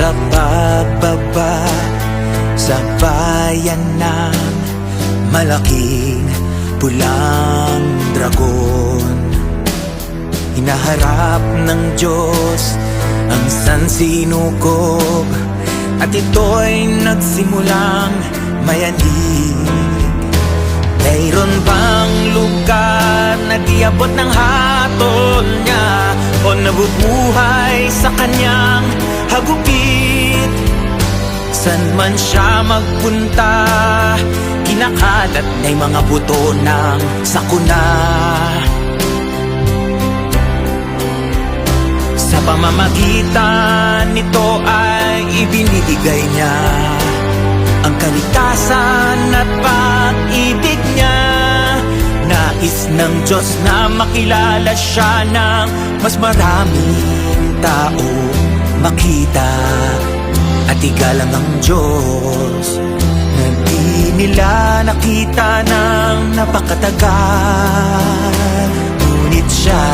pagbaba Sa bayan ng malaking pulang dragon. Hinaharap ng Diyos ang sansinukob At ito'y nagsimulang mayanig. Mayroon bang lugar na di abot ng hatol niya O nabubuhay sa kanyang San man siya magpunta Kinakalat na'y mga buto ng sakuna. Sa pamamagitan nito ay ibinibigay niya Ang kaligtasan at pag-ibig niya. Nais ng Diyos na makilala siya ng mas maraming tao makita At igalang ang Diyos. Na di nila nakita ng napakatagal. Ngunit siya